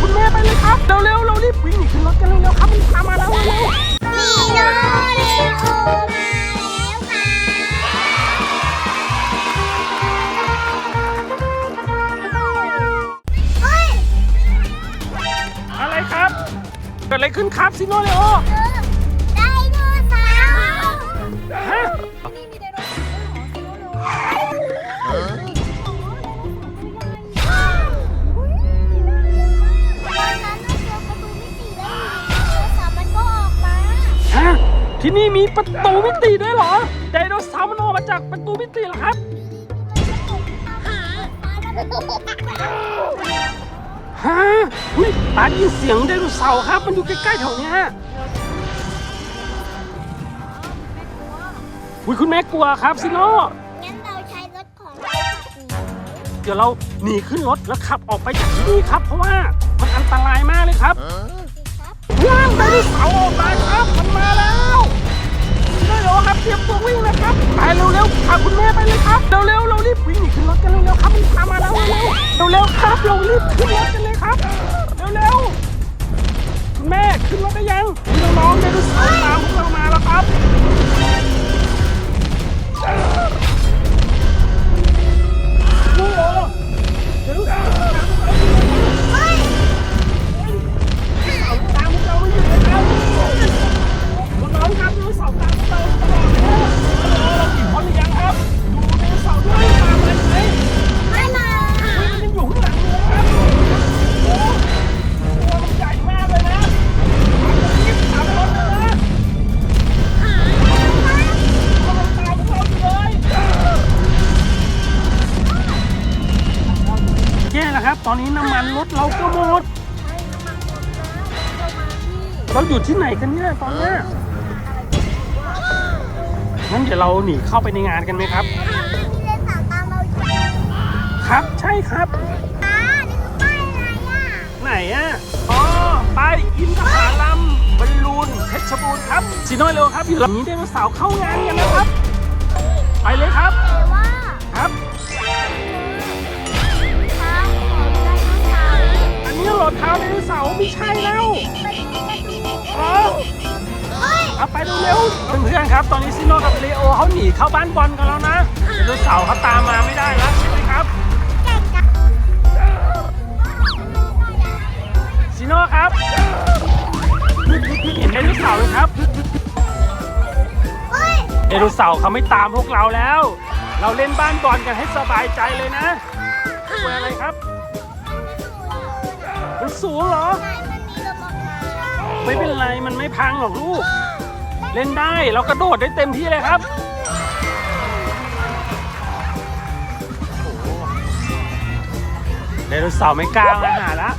คุณแม่ไปเลยครับเร็วๆเรารีบวิ่งหนีขึ้นรถกันเร็วๆครับมันตามมาแล้วเร็วลีโนเลโอมาแล้วค่ะเฮ้ยๆอะไรครับเกิดอะไรขึ้นครับซิโนเลโอ ที่นี่มีประตูมิติด้วยเหรอ ไดโนเสาร์มันออกมาจากประตูมิติเหรอครับ ฮะอุ้ยตาได้ยินเสียงไดโนเสาร์ครับ มันอยู่ใกล้ๆแถวเนี้ยอุ้ยคุณแม่กลัวครับซิโนงั้นเราใช้รถของเราขับหนีเดี๋ยวเราหนีขึ้นรถแล้วขับออกไปจากที่นี่ครับ เพราะว่ามันอันตรายมากเลยครับสิครับ ว้าวไดโนเสาร์ออกมาครับมัน บเรารีบขึ้นรถกันเลยครับ เร็วๆคุณแม่ขึ้นรถได้ยังมีน้องๆไดโนเสาร์ตามพวกเรามาแล้วครับ แย่แล้วครับ ตอนนี้น้ำมันรถเราก็หมดเราอยู่ที่ไหนกันเนี่ยตอนเนี้ยงั้นเดี๋ยวเราหนีเข้าไปในงานกันไหมครับ พี่เลนสาวตามเราอยู่ครับใช่ครับอ่านี่คือป้ายอะไรอะไหนอะอ๋อไปอินทผาลัมบอลลูนเพชรบูรณ์ครับสีน้อยเร็วครับอยู่หลังนี้ไดโนเสาร์เข้างานกันนะครับ ไปเลยครับ แต่ว่า ครับ ไดโนเสาร์ไม่ใช่แล้วอ๋อเฮ้ยเอาไปเร็วๆเพื่อนๆครับ ตอนนี้ซิโนกับเลโอเขาหนีเข้าบ้านบอลกันแล้วนะไดโนเสาร์เขาตามมาไม่ได้แล้วใช่ไหมครับเก่งจังซิโนครับเห็นไดโนเสาร์ไหมครับเฮ้ยไดโนเสาร์เขาไม่ตามพวกเราแล้ว เราเล่นบ้านบอลกันให้สบายใจเลยนะกลัวอะไรครับ มันสูงเหรอนายมันมีระบบน้ำไม่เป็นไรมันไม่พังหรอกลูก เล่นได้เรากระโดดได้เต็มที่เลยครับโอ้โหไดโนเสาร์ไม่กล้ามาหาละ